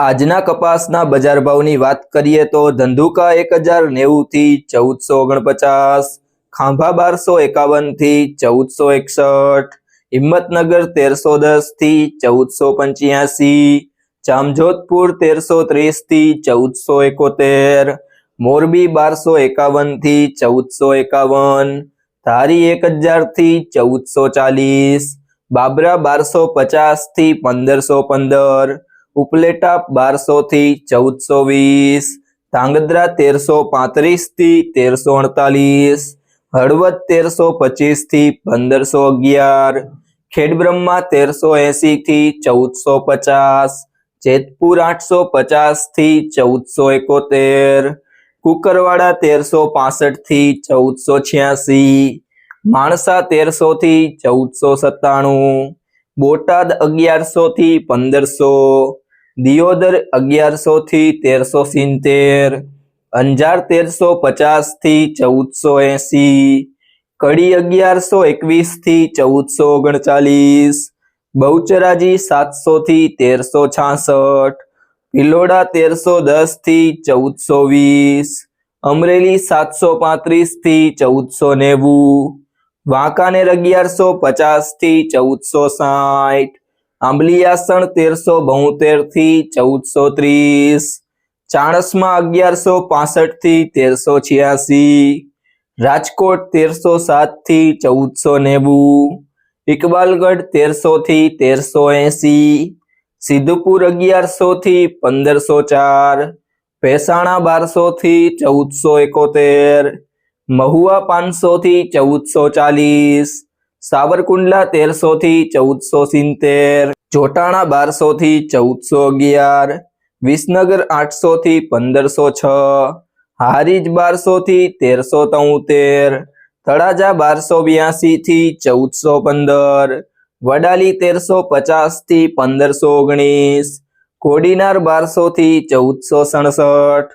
આજના કપાસના બજાર ભાવની વાત કરીએ તો ધંધુકા એક હજાર નેવું થી ચૌદસો ઓગણપચાસ, ખાંભા બારસો એકાવનથી ચૌદસો એકસઠ, હિંમતનગર તેરસો દસથી ચૌદસો પંચ્યાસી, જામજોધપુર તેરસો ત્રીસથી ચૌદસો એકોતેર, મોરબી બારસો એકાવનથી ચૌદસો એકાવન, ધારી એક હજારથી ચૌદસો ચાલીસ, બાબરા બારસો પચાસથી પંદરસો પંદર ઉપલેટા બારસો થી ચૌદસો વીસ, ધાંગધ્રા તેરસો પાંત્રીસથી તેરસો અડતાલીસ, હળવદ તેરસો પચીસથી પંદરસો અગિયાર, ખેડબ્રહ્મા તેરસો એસી થી ચૌદસો પચાસ, જેતપુર આઠસો પચાસથી ચૌદસો એકોતેર, કુકરવાડા તેરસો પાસઠથી ચૌદસો છ્યાસી, માણસા તેરસો થી ચૌદસો સત્તાણું, બોટાદ અગિયારસો થી પંદરસો દિયોદર અગિયારસો થી તેરસો સિત્તેર, અંજાર તેરસો પચાસથી ચૌદસો એસી, કડી અગિયારસો એકવીસથી ચૌદસો ઓગણચાલીસ, બહુચરાજી સાતસો થી તેરસો છાસઠ, ભિલોડા તેરસો દસથી ચૌદસો વીસ, અમરેલી સાતસો પાંત્રીસથી ચૌદસો નેવું, વાંકાનેર અગિયારસો પચાસથી ચૌદસો સાઠ આંબલિયાસણ તેરસો બોતેરથી ચૌદસો ત્રીસ, ચાણસમાં અગિયારસો પાસઠથી તેરસો છ્યાસી, રાજકોટ તેરસો સાતથી ચૌદસો નેવું, ઇકબાલગઢ તેરસો થી તેરસો એસી, સિદ્ધપુર અગિયારસો થી પંદરસો ચાર, ભેસાણા બારસો થી ચૌદસો એકોતેર, મહુવા પાંચસો થી ચૌદસો ચાલીસ સાવરકુંડલા તેરસો થી ચૌદસો સિત્તેર, જોટાણા બારસો થી ચૌદસો અગિયાર, વિસનગર આઠસો થી પંદરસો છ, હારીજ બારસો થી તેરસો તોતેર, તળાજા બારસો બ્યાસી થી ચૌદસો પંદર, વડાલી તેરસો પચાસથી પંદરસો ઓગણીસ, કોડીનાર બારસો થી ચૌદસો સડસઠ,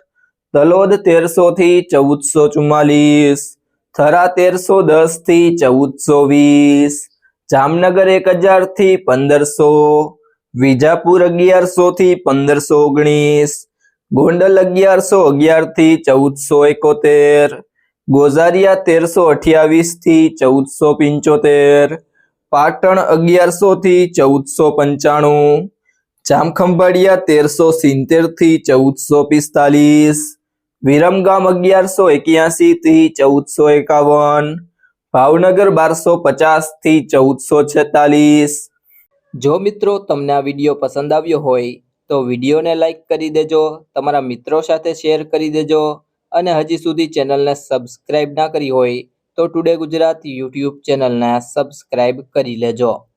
તલોદ તેરસો થી ચૌદસો ચુમ્માલીસ થરા તેરસો દસથી ચૌદસો વીસ, જામનગર એક હજારથી પંદરસો, વિજાપુર અગિયારસો થી પંદરસો ઓગણીસ, ગોંડલ અગિયારસો અગિયારથી ચૌદસો એકોતેર, ગોઝારિયા તેરસો અઠ્યાવીસથી ચૌદસો પંચોતેર, પાટણ અગિયારસો થી ચૌદસો પંચાણું, જામખંભાળિયા તેરસો સિત્તેરથી ચૌદસો પિસ્તાલીસ વિરમગામ અગિયારસો એક્યાસી થી ચૌદસો એકાવન. ભાવનગર બારસો પચાસથી ચૌદસો છેતાલીસ. જો મિત્રો તમને આ વીડિયો પસંદ આવ્યો હોય, તો વિડીયોને લાઈક કરી દેજો, તમારા મિત્રો સાથે શેર કરી દેજો, અને હજી સુધી ચેનલને સબસ્ક્રાઇબ ના કરી હોય, તો ટુડે ગુજરાત યુટ્યુબ ચેનલને સબસ્ક્રાઇબ કરી લેજો.